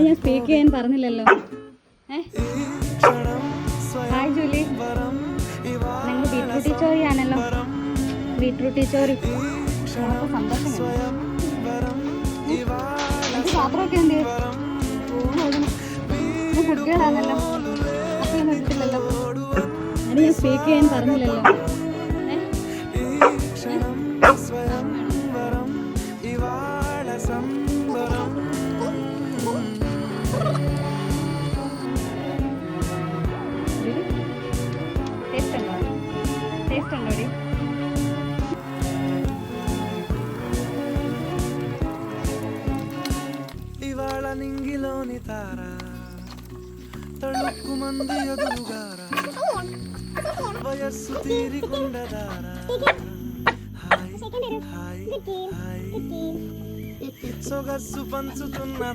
അത് ഞാൻ സ്പീക്ക് ചെയ്യാൻ പറഞ്ഞില്ലല്ലോ. Hi Julie. നിങ്ങൾ ബീട്രൂട്ടി ചോറി ആണല്ലോ. ബീട്രൂട്ടി ചോറി സന്തോഷം പാത്രമൊക്കെ എന്ത് കുട്ടികളാണല്ലോ. അപ്പൊന്നും എടുത്തില്ലല്ലോ. അത് ഞാൻ സ്പീക്ക് ചെയ്യാൻ പറഞ്ഞില്ലല്ലോ. ഏ? ಟೇಸ್ಟ್ ನೋಡಿ ఇవాళ నింగిలోని తార తళుక్కు మంది ఎదురుగార వయస్సు తీరికుండదార హాయ్ హాయ్ హాయ్. సొగస్సు పంచుతున్నదా